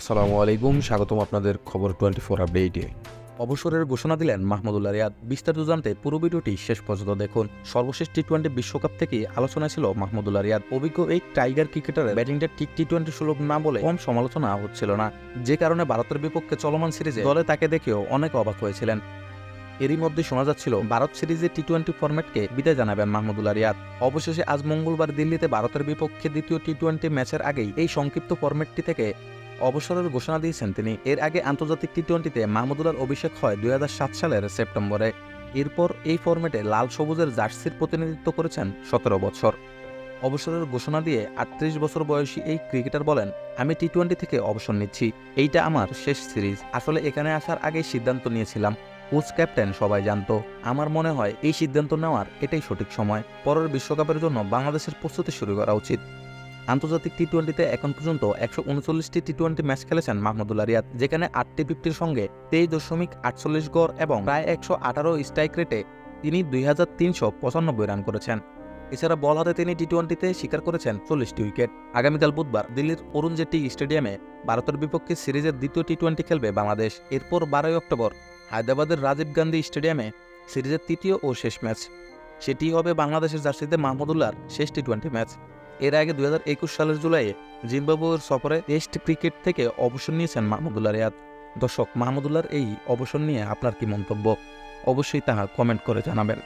আসসালামু আলাইকুম, স্বাগতম আপনাদের খবর টোয়েন্টি ফোর আপডেটে। অবসরের ঘোষণা দিলেন মাহমুদুল্লাহ রিয়াদ। বিস্তারিত জানতে পুরো ভিডিওটি শেষ পর্যন্ত দেখুন। সর্বশেষ টি টোয়েন্টি বিশ্বকাপ থেকে আলোচনা ছিল মাহমুদুল্লাহ রিয়াদ। অভিজ্ঞ এই টাইগার ক্রিকেটারের ব্যাটিংটা ঠিক টি টোয়েন্টি সুলভ না বলে কম সমালোচনা হচ্ছিল না। যে কারণে ভারতের বিপক্ষে চলমান সিরিজে দলে তাকে দেখেও অনেক অবাক হয়েছিলেন। এরই মধ্যে শোনা যাচ্ছিল, ভারত সিরিজে টি টোয়েন্টি ফরম্যাটকে বিদায় জানাবেন মাহমুদুল্লাহ রিয়াদ। অবশেষে আজ মঙ্গলবার দিল্লিতে ভারতের বিপক্ষে দ্বিতীয় টি টোয়েন্টি ম্যাচের আগেই এই সংক্ষিপ্ত ফরম্যাটটি থেকে অবসরের ঘোষণা দিয়েছেন তিনি। এর আগে আন্তর্জাতিক টি টোয়েন্টিতে মাহমুদুল্লার অভিষেক হয় দুই হাজার সাত সালের সেপ্টেম্বরে। এরপর এই ফরম্যাটে লাল সবুজের জার্সির প্রতিনিধিত্ব করেছেন সতেরো বছর। অবসরের ঘোষণা দিয়ে আটত্রিশ বছর বয়সী এই ক্রিকেটার বলেন, আমি টি টোয়েন্টি থেকে অবসর নিচ্ছি। এইটা আমার শেষ সিরিজ। আসলে এখানে আসার আগেই সিদ্ধান্ত নিয়েছিলাম। কোচ, ক্যাপ্টেন সবাই জানতো। আমার মনে হয় এই সিদ্ধান্ত নেওয়ার এটাই সঠিক সময়। পরের বিশ্বকাপের জন্য বাংলাদেশের প্রস্তুতি শুরু করা উচিত। আন্তর্জাতিক টি টোয়েন্টিতে এখন পর্যন্ত একশো উনচল্লিশটি টি টোয়েন্টি ম্যাচ খেলেছেন মাহমুদুল্লাহ রিয়াদ যেখানে আটটি ফিফটির সঙ্গে তেইশ দশমিক আটচল্লিশ গড় এবং প্রায় একশো আঠারো স্ট্রাইক রেটে তিনি দুই হাজার তিনশো পঁচানব্বই রান করেছেন। এছাড়া বল হাতে তিনি টি টোয়েন্টিতে শিকার করেছেন চল্লিশটি উইকেট। আগামীকাল বুধবার দিল্লির অরুণ জেটলি স্টেডিয়ামে ভারতের বিপক্ষে সিরিজের দ্বিতীয় টি টোয়েন্টি খেলবে বাংলাদেশ। এরপর বারোই অক্টোবর হায়দ্রাবাদের রাজীব গান্ধী স্টেডিয়ামে সিরিজের তৃতীয় ও শেষ ম্যাচ। সেটি হবে বাংলাদেশের জার্সিতে মাহমুদুল্লাহর শেষ টি টোয়েন্টি ম্যাচ। এর আগে দুই হাজার একুশ সালের জুলাইয়ে জিম্বাবুয়ের সফরে টেস্ট ক্রিকেট থেকে অবসর নিয়েছেন মাহমুদুল্লাহ রিয়াদ। দর্শক, মাহমুদুল্লাহর এই অবসর নিয়ে আপনার কি মন্তব্য? অবশ্যই তাহা কমেন্ট করে জানাবেন।